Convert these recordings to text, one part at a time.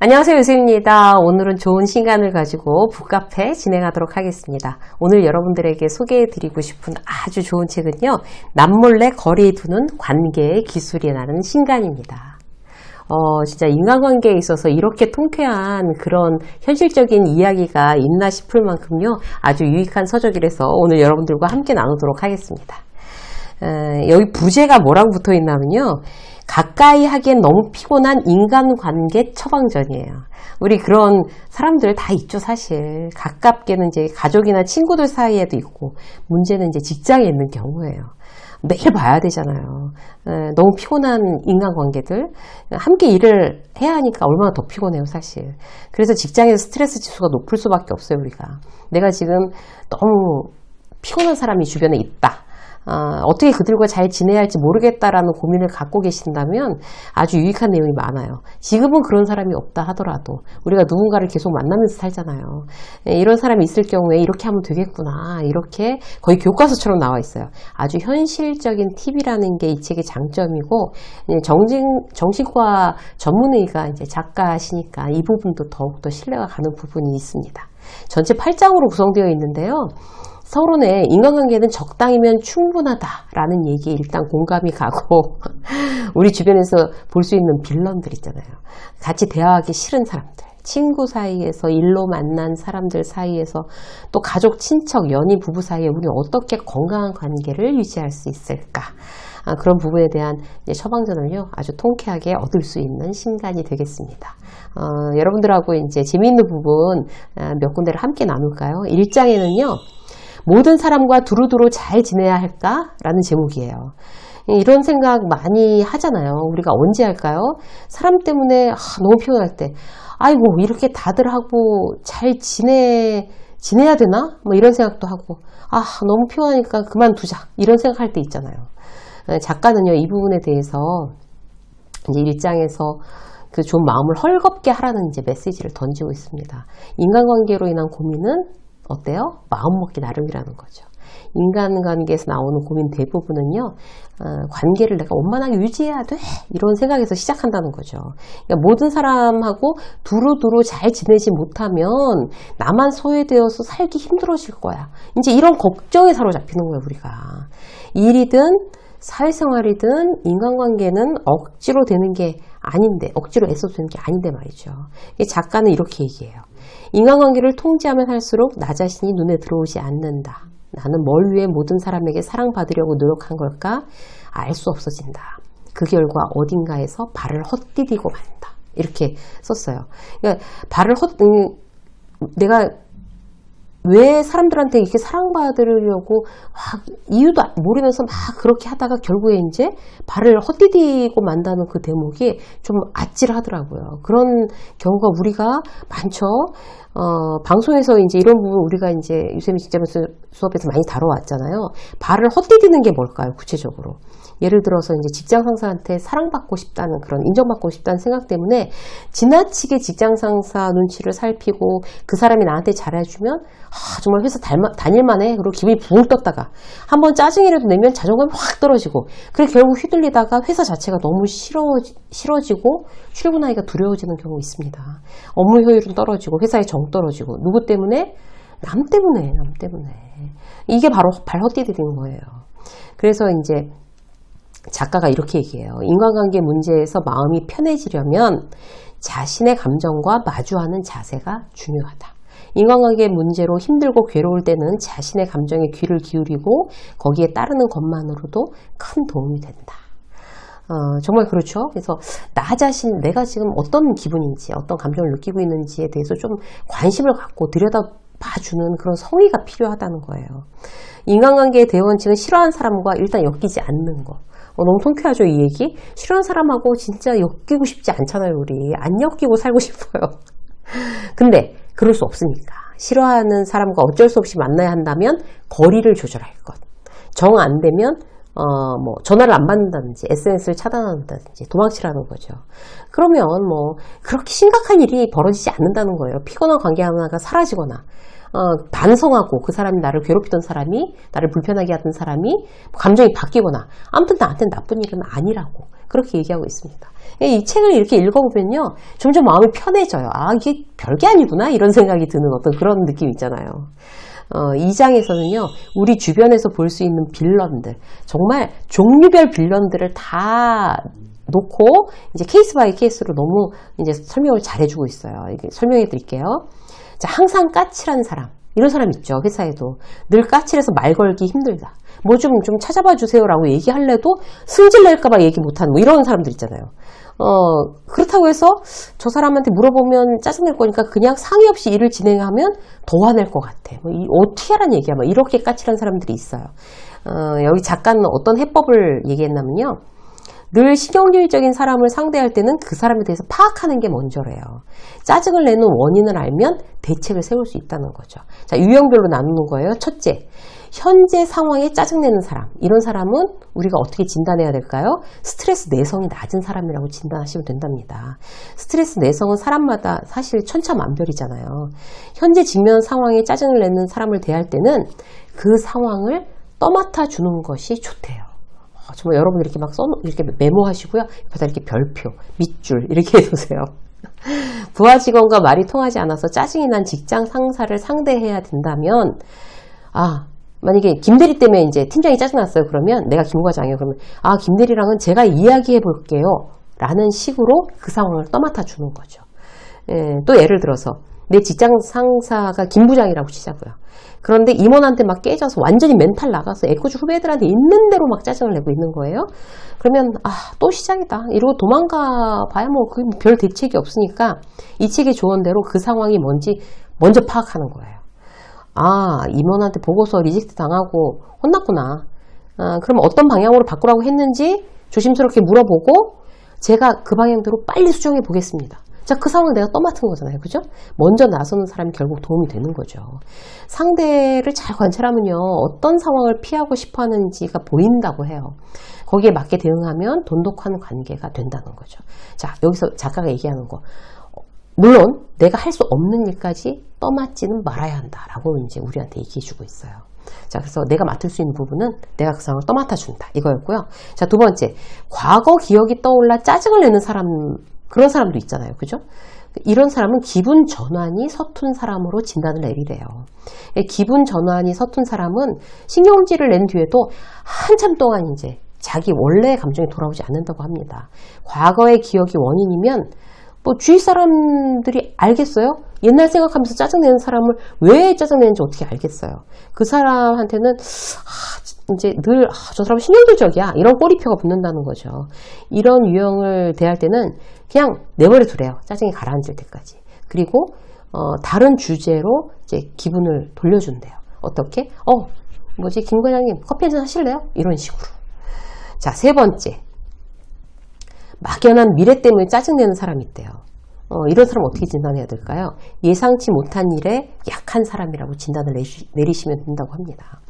안녕하세요 유수입니다. 오늘은 좋은 시간을 가지고 북카페 진행하도록 하겠습니다. 오늘 여러분들에게 소개해드리고 싶은 아주 좋은 책은요. 남몰래 거리 두는 관계의 기술이라는 신간입니다. 어, 진짜 인간관계에 있어서 이렇게 통쾌한 그런 현실적인 이야기가 있나 싶을 만큼요. 아주 유익한 서적이라서 오늘 여러분들과 함께 나누도록 하겠습니다. 에, 여기 부제가 뭐라고 붙어 있냐면요. 가까이 하기엔 너무 피곤한 인간관계 처방전이에요. 우리 그런 사람들 다 있죠, 사실. 가깝게는 이제 가족이나 친구들 사이에도 있고, 문제는 이제 직장에 있는 경우예요. 매일 봐야 되잖아요. 에, 너무 피곤한 인간관계들. 함께 일을 해야 하니까 얼마나 더 피곤해요, 사실. 그래서 직장에서 스트레스 지수가 높을 수밖에 없어요, 우리가. 내가 지금 너무 피곤한 사람이 주변에 있다. 어, 어떻게 그들과 잘 지내야 할지 모르겠다라는 고민을 갖고 계신다면 아주 유익한 내용이 많아요. 지금은 그런 사람이 없다 하더라도 우리가 누군가를 계속 만나면서 살잖아요. 예, 이런 사람이 있을 경우에 이렇게 하면 되겠구나. 이렇게 거의 교과서처럼 나와 있어요. 아주 현실적인 팁이라는 게 이 책의 장점이고 예, 정신, 정신과 전문의가 이제 작가시니까 이 부분도 더욱더 신뢰가 가는 부분이 있습니다. 전체 8장으로 구성되어 있는데요. 서론에 인간관계는 적당이면 충분하다라는 얘기에 일단 공감이 가고 우리 주변에서 볼 수 있는 빌런들 있잖아요. 같이 대화하기 싫은 사람들. 친구 사이에서 일로 만난 사람들 사이에서 또 가족, 친척, 연인, 부부 사이에 우리는 어떻게 건강한 관계를 유지할 수 있을까? 아, 그런 부분에 대한 처방전을요 아주 통쾌하게 얻을 수 있는 신간이 되겠습니다. 어, 여러분들하고 이제 재미있는 부분 아, 몇 군데를 함께 나눌까요? 1장에는요 모든 사람과 두루두루 잘 지내야 할까라는 제목이에요. 이런 생각 많이 하잖아요. 우리가 언제 할까요? 사람 때문에 아, 너무 피곤할 때, 아이고 이렇게 다들 하고 잘 지내 지내야 되나? 뭐 이런 생각도 하고, 아 너무 피곤하니까 그만두자 이런 생각할 때 있잖아요. 작가는요 이 부분에 대해서 이제 일장에서 그 좀 마음을 헐겁게 하라는 이제 메시지를 던지고 있습니다. 인간관계로 인한 고민은 어때요? 마음먹기 나름이라는 거죠. 인간관계에서 나오는 고민 대부분은요, 어, 관계를 내가 원만하게 유지해야 돼. 이런 생각에서 시작한다는 거죠. 그러니까 모든 사람하고 두루두루 잘 지내지 못하면 나만 소외되어서 살기 힘들어질 거야. 이제 이런 걱정에 사로잡히는 거예요, 우리가. 일이든 사회생활이든 인간관계는 억지로 되는 게 아닌데, 억지로 애써도 되는 게 아닌데 말이죠. 작가는 이렇게 얘기해요. 인간관계를 통제하면 할수록 나 자신이 눈에 들어오지 않는다. 나는 뭘 위해 모든 사람에게 사랑받으려고 노력한 걸까? 알 수 없어진다. 그 결과 어딘가에서 발을 헛디디고 만다. 이렇게 썼어요. 그러니까 발을 헛, 음, 내가 왜 사람들한테 이렇게 사랑받으려고 막 이유도 모르면서 막 그렇게 하다가 결국에 이제 발을 헛디디고 만다는 그 대목이 좀 아찔하더라고요. 그런 경우가 우리가 많죠. 어, 방송에서 이제 이런 부분 우리가 이제 유세미 직접 수업에서 많이 다뤄왔잖아요. 발을 헛디디는 게 뭘까요? 구체적으로. 예를 들어서 이제 직장 상사한테 사랑받고 싶다는 그런 인정받고 싶다는 생각 때문에 지나치게 직장 상사 눈치를 살피고 그 사람이 나한테 잘해주면 아, 정말 회사 다닐만해 그리고 기분이 붕 떴다가 한번 짜증이라도 내면 자존감이 확 떨어지고 그래 결국 휘둘리다가 회사 자체가 너무 싫어, 싫어지고 출근하기가 두려워지는 경우 있습니다. 업무 효율은 떨어지고 회사의 정 떨어지고 누구 때문에 남 때문에 남 때문에 이게 바로 발 헛디디는 거예요. 그래서 이제 작가가 이렇게 얘기해요. 인간관계 문제에서 마음이 편해지려면 자신의 감정과 마주하는 자세가 중요하다. 인간관계 문제로 힘들고 괴로울 때는 자신의 감정에 귀를 기울이고 거기에 따르는 것만으로도 큰 도움이 된다. 어, 정말 그렇죠. 그래서 나 자신, 내가 지금 어떤 기분인지, 어떤 감정을 느끼고 있는지에 대해서 좀 관심을 갖고 들여다 봐주는 그런 성의가 필요하다는 거예요. 인간관계의 대원칙은 싫어하는 사람과 일단 엮이지 않는 거. 어, 너무 통쾌하죠, 이 얘기? 싫어하는 사람하고 진짜 엮이고 싶지 않잖아요, 우리. 안 엮이고 살고 싶어요. 근데, 그럴 수 없으니까. 싫어하는 사람과 어쩔 수 없이 만나야 한다면, 거리를 조절할 것. 정 안 되면, 어, 뭐, 전화를 안 받는다든지, SNS를 차단한다든지, 도망치라는 거죠. 그러면 뭐, 그렇게 심각한 일이 벌어지지 않는다는 거예요. 피곤한 관계 하나가 사라지거나, 어, 반성하고 그 사람이 나를 괴롭히던 사람이 나를 불편하게 하던 사람이 감정이 바뀌거나 아무튼 나한테는 나쁜 일은 아니라고 그렇게 얘기하고 있습니다. 이 책을 이렇게 읽어보면요 점점 마음이 편해져요. 아 이게 별게 아니구나 이런 생각이 드는 어떤 그런 느낌 있잖아요. 어, 이 장에서는요, 우리 주변에서 볼 수 있는 빌런들, 정말 종류별 빌런들을 다 놓고, 이제 케이스 바이 케이스로 너무 이제 설명을 잘 해주고 있어요. 설명해 드릴게요. 자, 항상 까칠한 사람. 이런 사람 있죠, 회사에도. 늘 까칠해서 말 걸기 힘들다. 뭐 좀, 좀 찾아봐 주세요라고 얘기할래도 승질 낼까봐 얘기 못하는 뭐 이런 사람들 있잖아요. 어, 그렇다고 해서 저 사람한테 물어보면 짜증낼 거니까 그냥 상의 없이 일을 진행하면 더 화낼 것 같아. 뭐 이, 어떻게 하란 얘기야. 뭐 이렇게 까칠한 사람들이 있어요. 어, 여기 작가는 어떤 해법을 얘기했냐면요. 늘 신경질적인 사람을 상대할 때는 그 사람에 대해서 파악하는 게 먼저래요. 짜증을 내는 원인을 알면 대책을 세울 수 있다는 거죠. 자, 유형별로 나누는 거예요. 첫째, 현재 상황에 짜증내는 사람. 이런 사람은 우리가 어떻게 진단해야 될까요? 스트레스 내성이 낮은 사람이라고 진단하시면 된답니다. 스트레스 내성은 사람마다 사실 천차만별이잖아요. 현재 직면 상황에 짜증을 내는 사람을 대할 때는 그 상황을 떠맡아 주는 것이 좋대요. 어, 정말 여러분 이렇게 막 써, 이렇게 메모하시고요. 옆에다 이렇게 별표, 밑줄 이렇게 해두세요. 부하 직원과 말이 통하지 않아서 짜증이 난 직장 상사를 상대해야 된다면, 아, 만약에 김대리 때문에 이제 팀장이 짜증났어요. 그러면 내가 김과장이에요. 그러면, 아, 김대리랑은 제가 이야기해 볼게요. 라는 식으로 그 상황을 떠맡아 주는 거죠. 예, 또 예를 들어서, 내 직장 상사가 김 부장이라고 치자고요. 그런데 임원한테 막 깨져서 완전히 멘탈 나가서 애꿎이 후배들한테 있는 대로 막 짜증을 내고 있는 거예요. 그러면 아 또 시작이다. 이러고 도망가 봐야 뭐그별 대책이 없으니까 이 책의 조언대로 그 상황이 뭔지 먼저 파악하는 거예요. 아 임원한테 보고서 리젝트 당하고 혼났구나. 아, 그럼 어떤 방향으로 바꾸라고 했는지 조심스럽게 물어보고 제가 그 방향대로 빨리 수정해 보겠습니다. 자, 그 상황을 내가 떠맡은 거잖아요. 그죠? 먼저 나서는 사람이 결국 도움이 되는 거죠. 상대를 잘 관찰하면요. 어떤 상황을 피하고 싶어 하는지가 보인다고 해요. 거기에 맞게 대응하면 돈독한 관계가 된다는 거죠. 자, 여기서 작가가 얘기하는 거. 물론 내가 할 수 없는 일까지 떠맡지는 말아야 한다라고 이제 우리한테 얘기해 주고 있어요. 자, 그래서 내가 맡을 수 있는 부분은 내가 그 상황을 떠맡아 준다. 이거였고요. 자, 두 번째. 과거 기억이 떠올라 짜증을 내는 사람 그런 사람도 있잖아요. 그죠? 이런 사람은 기분 전환이 서툰 사람으로 진단을 내리래요. 기분 전환이 서툰 사람은 신경질을 낸 뒤에도 한참 동안 이제 자기 원래의 감정이 돌아오지 않는다고 합니다. 과거의 기억이 원인이면 뭐 주위 사람들이 알겠어요? 옛날 생각하면서 짜증내는 사람을 왜 짜증내는지 어떻게 알겠어요? 그 사람한테는 아, 이제 늘 저 사람 신경질적이야 이런 꼬리표가 붙는다는 거죠. 이런 유형을 대할 때는 그냥 내버려 두래요. 짜증이 가라앉을 때까지. 그리고 어, 다른 주제로 이제 기분을 돌려준대요. 어떻게? 어, 뭐지 김 과장님 커피 한잔 하실래요? 이런 식으로. 자, 세 번째. 막연한 미래 때문에 짜증내는 사람이 있대요. 어, 이런 사람 어떻게 진단해야 될까요? 예상치 못한 일에 약한 사람이라고 진단을 내시, 내리시면 된다고 합니다.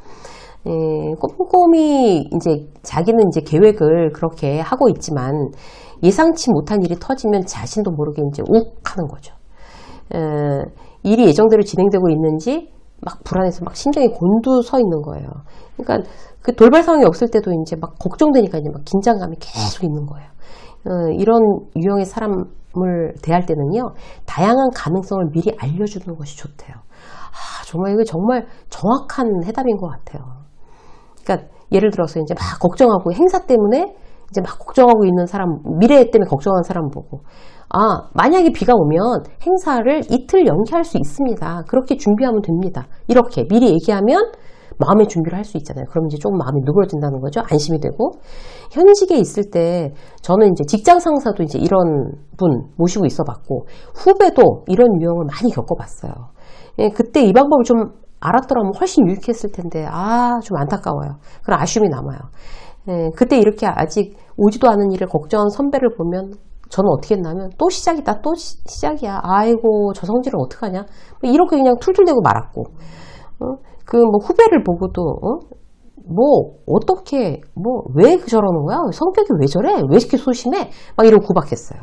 에, 꼼꼼히 이제 자기는 이제 계획을 그렇게 하고 있지만 예상치 못한 일이 터지면 자신도 모르게 이제 욱 하는 거죠. 에, 일이 예정대로 진행되고 있는지 막 불안해서 막 심장이 곤두서 있는 거예요. 그러니까 그 돌발 상황이 없을 때도 이제 막 걱정되니까 이제 막 긴장감이 계속 있는 거예요. 어, 이런 유형의 사람을 대할 때는요, 다양한 가능성을 미리 알려주는 것이 좋대요. 아, 정말 이거 정말 정확한 해답인 것 같아요. 그러니까 예를 들어서 이제 막 걱정하고 행사 때문에 이제 막 걱정하고 있는 사람, 미래 때문에 걱정하는 사람 보고, 아, 만약에 비가 오면 행사를 이틀 연기할 수 있습니다. 그렇게 준비하면 됩니다. 이렇게 미리 얘기하면 마음의 준비를 할 수 있잖아요. 그럼 이제 조금 마음이 누그러진다는 거죠. 안심이 되고. 현직에 있을 때 저는 이제 직장 상사도 이제 이런 분 모시고 있어 봤고, 후배도 이런 유형을 많이 겪어 봤어요. 예, 그때 이 방법을 좀 알았더라면 훨씬 유익했을 텐데, 아, 좀 안타까워요. 그런 아쉬움이 남아요. 예, 그때 이렇게 아직 오지도 않은 일을 걱정한 선배를 보면 저는 어떻게 했냐면 또 시작이다 또 시, 작이야 아이고 저 성질을 어떡하냐 뭐 이렇게 그냥 툴툴대고 말았고 어? 그뭐 후배를 보고도 어? 뭐 어떻게 뭐 왜 저러는 거야 성격이 왜 저래 왜 이렇게 소심해 막 이러고 구박했어요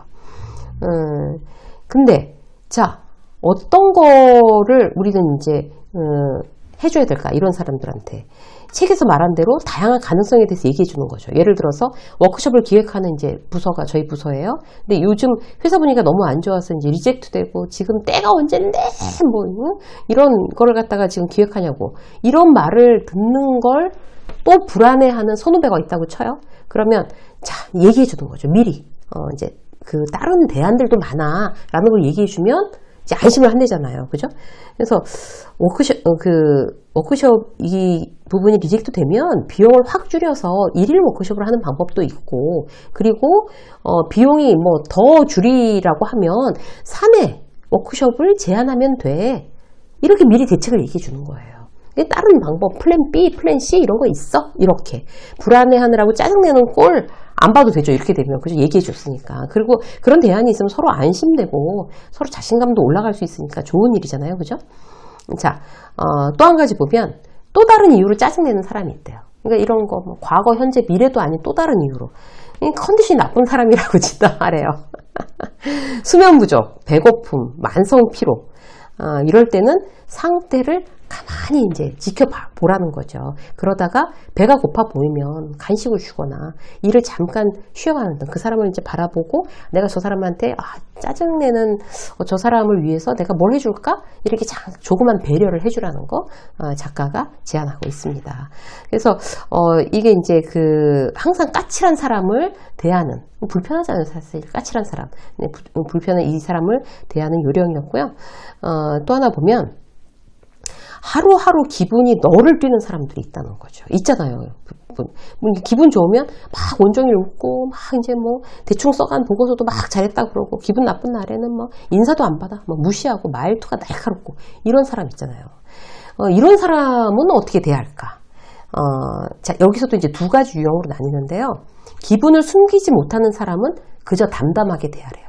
음, 근데 자 어떤 거를 우리는 이제 어, 해줘야 될까 이런 사람들한테 책에서 말한 대로 다양한 가능성에 대해서 얘기해 주는 거죠. 예를 들어서 워크숍을 기획하는 이제 부서가 저희 부서예요. 근데 요즘 회사 분위기가 너무 안 좋아서 이제 리젝트 되고 지금 때가 언젠데 뭐 응? 이런 거를 갖다가 지금 기획하냐고 이런 말을 듣는 걸 또 불안해하는 선후배가 있다고 쳐요. 그러면 자 얘기해 주는 거죠. 미리 어 이제 그 다른 대안들도 많아라는 걸 얘기해 주면 이제 안심을 한대잖아요. 그죠? 그래서 워크숍, 어, 그, 워크숍 이 부분이 리젝트 되면 비용을 확 줄여서 일일 워크숍을 하는 방법도 있고, 그리고, 어, 비용이 뭐 더 줄이라고 하면 3회 워크숍을 제한하면 돼. 이렇게 미리 대책을 얘기해 주는 거예요. 다른 방법, 플랜 B, 플랜 C 이런 거 있어? 이렇게. 불안해하느라고 짜증내는 꼴, 안 봐도 되죠. 이렇게 되면. 그죠? 얘기해 줬으니까. 그리고 그런 대안이 있으면 서로 안심되고 서로 자신감도 올라갈 수 있으니까 좋은 일이잖아요. 그죠? 자, 어, 또 한 가지 보면 또 다른 이유로 짜증내는 사람이 있대요. 그러니까 이런 거, 뭐 과거, 현재, 미래도 아닌 또 다른 이유로. 이 컨디션이 나쁜 사람이라고 진단하래요. 수면 부족, 배고픔, 만성 피로. 어, 이럴 때는 상태를 가만히 이제 지켜보라는 거죠. 그러다가 배가 고파 보이면 간식을 주거나 일을 잠깐 쉬어가는 등 그 사람을 이제 바라보고 내가 저 사람한테 아, 짜증내는 어, 저 사람을 위해서 내가 뭘 해줄까? 이렇게 자, 조그만 배려를 해주라는 거 어, 작가가 제안하고 있습니다. 그래서 어, 이게 이제 그 항상 까칠한 사람을 대하는 불편하잖아요 사실 까칠한 사람 네, 불, 불편한 이 사람을 대하는 요령이었고요. 어, 또 하나 보면 하루하루 기분이 너를 뛰는 사람들이 있다는 거죠. 있잖아요. 뭐 기분 좋으면 막 온종일 웃고 막 이제 뭐 대충 써간 보고서도 막 잘했다 그러고 기분 나쁜 날에는 뭐 인사도 안 받아 뭐 무시하고 말투가 날카롭고 이런 사람 있잖아요. 어, 이런 사람은 어떻게 대할까? 어, 자 여기서도 이제 두 가지 유형으로 나뉘는데요. 기분을 숨기지 못하는 사람은 그저 담담하게 대하래요.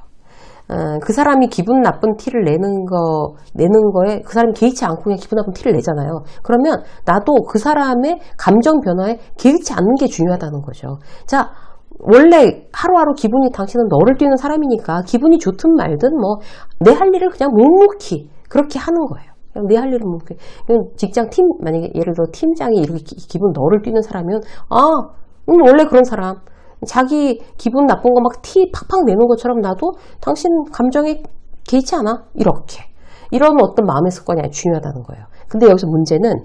어, 그 사람이 기분 나쁜 티를 내는 거, 내는 거에 그 사람이 개의치 않고 그냥 기분 나쁜 티를 내잖아요. 그러면 나도 그 사람의 감정 변화에 개의치 않는 게 중요하다는 거죠. 자, 원래 하루하루 기분이 당신은 너를 뛰는 사람이니까 기분이 좋든 말든 뭐 내 할 일을 그냥 묵묵히 그렇게 하는 거예요. 그냥 내할 일을 묵묵히. 직장 팀, 만약에 예를 들어 팀장이 이렇게 기분 너를 뛰는 사람이면 아, 음, 원래 그런 사람. 자기 기분 나쁜 거 막 티 팍팍 내는 것처럼 나도 당신 감정에 개의치 않아. 이렇게. 이런 어떤 마음의 습관이 중요하다는 거예요. 근데 여기서 문제는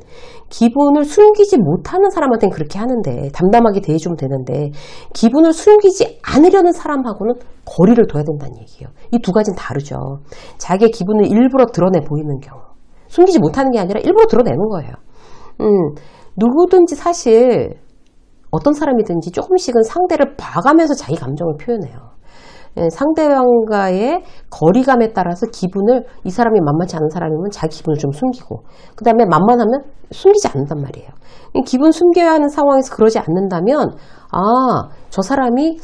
기분을 숨기지 못하는 사람한테는 그렇게 하는데 담담하게 대해주면 되는데 기분을 숨기지 않으려는 사람하고는 거리를 둬야 된다는 얘기예요. 이 두 가지는 다르죠. 자기의 기분을 일부러 드러내 보이는 경우. 숨기지 못하는 게 아니라 일부러 드러내는 거예요. 음, 누구든지 사실 어떤 사람이든지 조금씩은 상대를 봐가면서 자기 감정을 표현해요. 예, 상대방과의 거리감에 따라서 기분을 이 사람이 만만치 않은 사람이면 자기 기분을 좀 숨기고 그 다음에 만만하면 숨기지 않는단 말이에요. 기분 숨겨야 하는 상황에서 그러지 않는다면 아, 저 사람이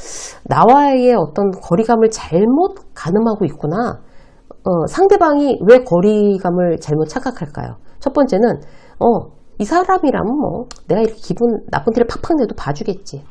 나와의 어떤 거리감을 잘못 가늠하고 있구나. 어, 상대방이 왜 거리감을 잘못 착각할까요? 첫 번째는 어, 이 사람이라면 뭐 내가 이렇게 기분 나쁜 티를 팍팍 내도 봐주겠지.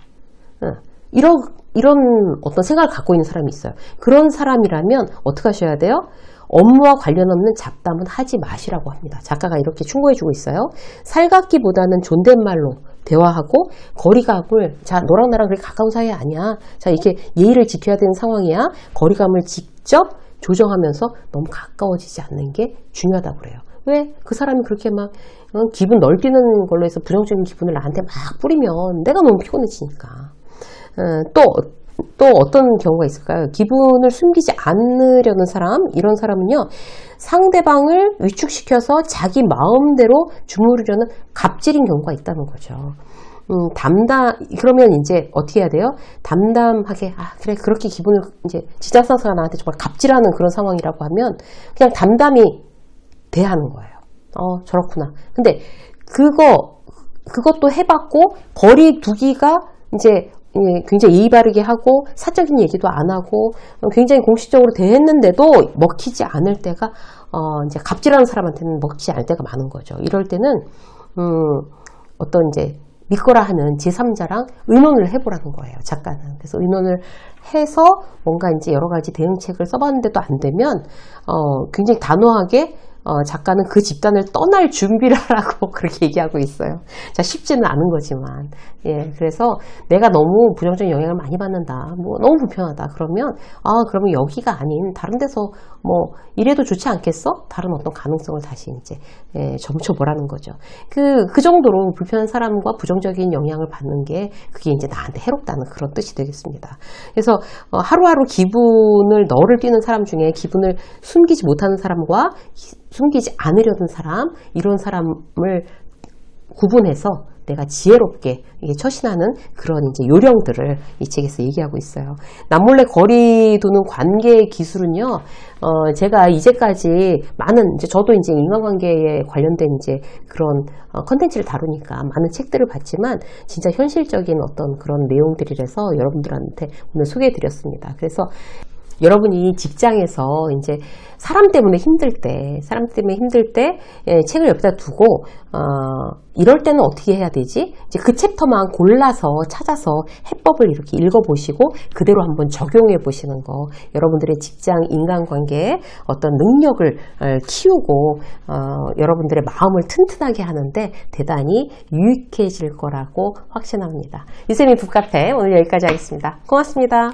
응. 이런 이런 어떤 생각을 갖고 있는 사람이 있어요. 그런 사람이라면 어떻게 하셔야 돼요? 업무와 관련 없는 잡담은 하지 마시라고 합니다. 작가가 이렇게 충고해주고 있어요. 살갑기보다는 존댓말로 대화하고 거리감을 자 너랑 나랑 그렇게 가까운 사이 아니야. 자 이렇게 예의를 지켜야 되는 상황이야. 거리감을 직접 조정하면서 너무 가까워지지 않는 게 중요하다고 그래요. 왜? 그 사람이 그렇게 막 어, 기분 널뛰는 걸로 해서 부정적인 기분을 나한테 막 뿌리면 내가 너무 피곤해지니까. 어, 또, 또 어떤 경우가 있을까요? 기분을 숨기지 않으려는 사람, 이런 사람은요, 상대방을 위축시켜서 자기 마음대로 주무르려는 갑질인 경우가 있다는 거죠. 음, 담담, 그러면 이제 어떻게 해야 돼요? 담담하게, 아, 그래, 그렇게 기분을, 이제, 지자사사가 나한테 정말 갑질하는 그런 상황이라고 하면, 그냥 담담히 대하는 거예요. 어, 저렇구나. 근데 그거, 그것도 해봤고, 거리 두기가 이제 굉장히 예의 바르게 하고, 사적인 얘기도 안 하고, 굉장히 공식적으로 대했는데도 먹히지 않을 때가, 어, 이제 갑질하는 사람한테는 먹히지 않을 때가 많은 거죠. 이럴 때는, 음, 어떤 이제 믿거라 하는 제3자랑 의논을 해보라는 거예요. 작가는. 그래서 의논을 해서 뭔가 이제 여러 가지 대응책을 써봤는데도 안 되면 어, 굉장히 단호하게 어, 작가는 그 집단을 떠날 준비를 하라고 그렇게 얘기하고 있어요. 자, 쉽지는 않은 거지만. 예, 그래서 내가 너무 부정적인 영향을 많이 받는다. 뭐, 너무 불편하다. 그러면, 아, 그러면 여기가 아닌 다른 데서 뭐, 이래도 좋지 않겠어? 다른 어떤 가능성을 다시 이제, 예, 점쳐보라는 거죠. 그, 그 정도로 불편한 사람과 부정적인 영향을 받는 게 그게 이제 나한테 해롭다는 그런 뜻이 되겠습니다. 그래서 어, 하루하루 기분을, 너를 뛰는 사람 중에 기분을 숨기지 못하는 사람과 숨기지 않으려는 사람, 이런 사람을 구분해서 내가 지혜롭게 이게 처신하는 그런 이제 요령들을 이 책에서 얘기하고 있어요. 남몰래 거리 두는 관계의 기술은요, 어, 제가 이제까지 많은, 이제 저도 이제 인간관계에 관련된 이제 그런 어, 컨텐츠를 다루니까 많은 책들을 봤지만 진짜 현실적인 어떤 그런 내용들이라서 여러분들한테 오늘 소개해 드렸습니다. 그래서 여러분이 직장에서 이제 사람 때문에 힘들 때, 사람 때문에 힘들 때 예, 책을 옆에다 두고 어, 이럴 때는 어떻게 해야 되지? 이제 그 챕터만 골라서 찾아서 해법을 이렇게 읽어보시고 그대로 한번 적용해 보시는 거. 여러분들의 직장 인간관계에 어떤 능력을 어, 키우고 어, 여러분들의 마음을 튼튼하게 하는데 대단히 유익해질 거라고 확신합니다. 유세민 북카페 오늘 여기까지 하겠습니다. 고맙습니다.